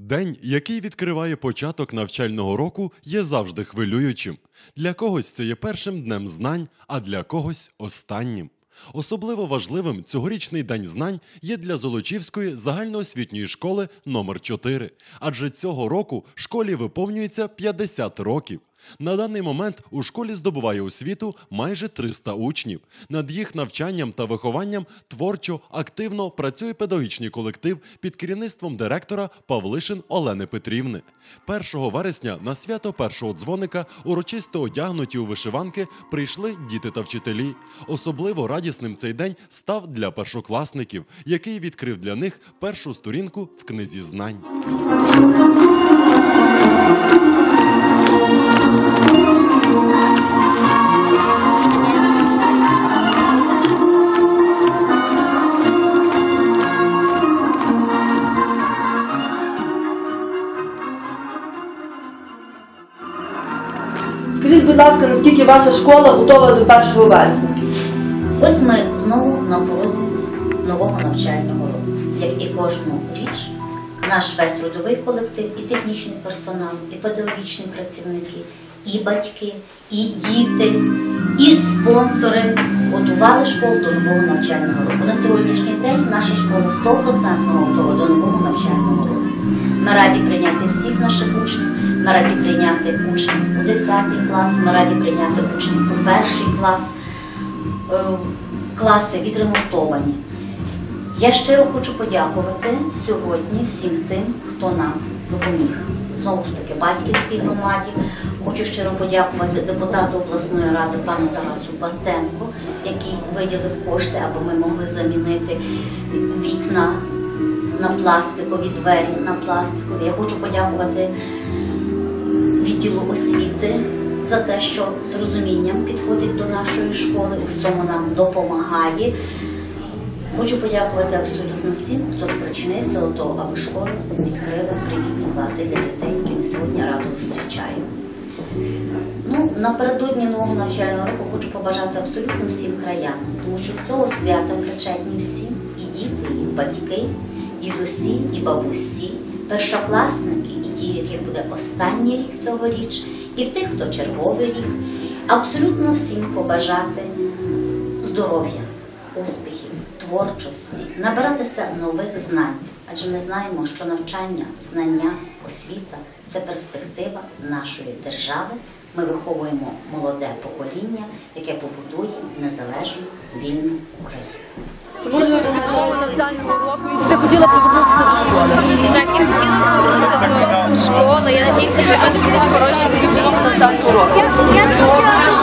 День, який відкриває початок навчального року, є завжди хвилюючим. Для когось це є першим днем знань, а для когось останнім. Особливо важливим цьогорічний день знань є для Золочівської загальноосвітньої школи номер 4 адже цього року школі виповнюється 50 років. На даний момент у школі здобуває освіту майже 300 учнів. Над їх навчанням та вихованням творчо, активно працює педагогічний колектив під керівництвом директора Павлишин Олени Петрівни. 1 вересня на свято першого дзвоника урочисто одягнуті у вишиванки прийшли діти та вчителі. Особливо радісним цей день став для першокласників, який відкрив для них першу сторінку в книзі знань. Будь ласка, наскільки ваша школа готова до 1 вересня? Ось ми знову на порозі нового навчального року. Як і кожну річ, наш весь трудовий колектив, і технічний персонал, і педагогічні працівники, і батьки, і діти, і спонсори готували школу до нового навчального року. На сьогоднішній день наша школа 100% готова до нового навчального року. Ми раді прийняти всіх наших учнів, ми раді прийняти учнів у 10 клас, ми раді прийняти учнів у перший клас. Е, класи відремонтовані. Я щиро хочу подякувати сьогодні всім тим, хто нам допоміг. Знову ж таки, батьківській громаді. Хочу щиро подякувати депутату обласної ради пану Тарасу Батенко, який виділив кошти, аби ми могли замінити вікна на пластикові двері на пластикові. Я хочу подякувати відділу освіти за те, що з розумінням підходить до нашої школи і всьому нам допомагає. Хочу подякувати абсолютно всім, хто спричинився до того, аби школи відкрили для дітей, які ми сьогодні радо зустрічаємо. Ну, напередодні нового навчального року хочу побажати абсолютно всім краянам, тому що цього свята причетні всі, і діти, і батьки, дідусі, і бабусі, першокласники, і ті, в яких буде останній рік цьогоріч, і в тих, хто черговий рік. Абсолютно всім побажати здоров'я, успіхів, творчості, набиратися нових знань. Адже ми знаємо, що навчання, знання, освіта це перспектива нашої держави. Ми виховуємо молоде покоління, яке побудує незалежну вільну Україну. Чи ви нового навчального року і чи ти хотіла повернутися до школи? Так, я хотіла повернутися до школи. Я надіюся, що в мене будуть хороші року. Я спочатку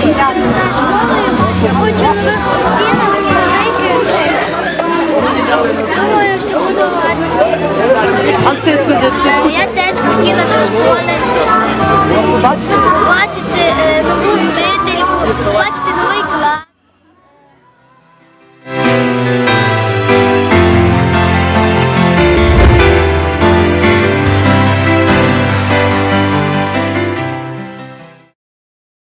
шукаю за школою, хочу А ти скажи, чи ти Е, Я теж хотіла до школи побачити? побачити е, нову вчительку.